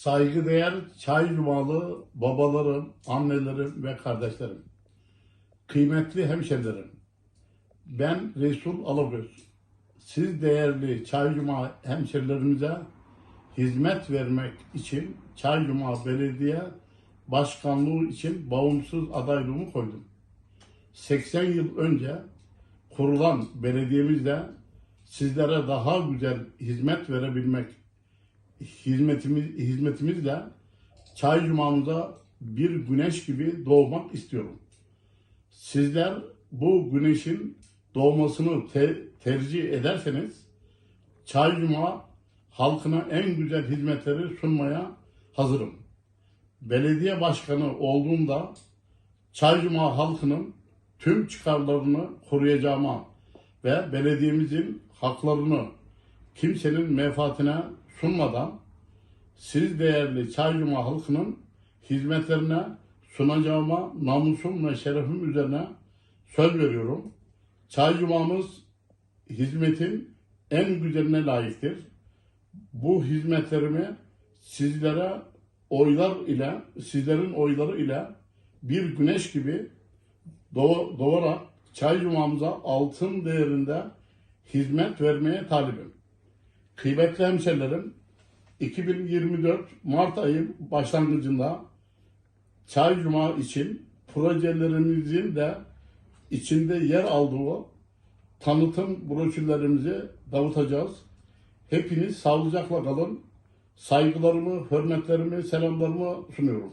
Saygıdeğer Çay Cumalı babalarım, annelerim ve kardeşlerim. Kıymetli hemşerilerim. Ben Resul Alagöz. Siz değerli Çay Cuma hemşerilerimize hizmet vermek için Çay Cuma Belediye Başkanlığı için bağımsız adaylığımı koydum. 80 yıl önce kurulan belediyemizde sizlere daha güzel hizmet verebilmek hizmetimiz hizmetimizle çay cumamıza bir güneş gibi doğmak istiyorum. Sizler bu güneşin doğmasını te- tercih ederseniz çay cuma halkına en güzel hizmetleri sunmaya hazırım. Belediye başkanı olduğumda çay cuma halkının tüm çıkarlarını koruyacağıma ve belediyemizin haklarını kimsenin menfaatine sunmadan siz değerli Çaycuma halkının hizmetlerine sunacağıma namusum ve şerefim üzerine söz veriyorum. Çaycumamız hizmetin en güzeline layıktır. Bu hizmetlerimi sizlere oylar ile, sizlerin oyları ile bir güneş gibi doğ- doğarak Çaycumamıza altın değerinde hizmet vermeye talibim. Kıymetli hemşerilerim, 2024 Mart ayı başlangıcında Çay Cuma için projelerimizin de içinde yer aldığı tanıtım broşürlerimizi dağıtacağız. Hepiniz sağlıcakla kalın. Saygılarımı, hürmetlerimi, selamlarımı sunuyorum.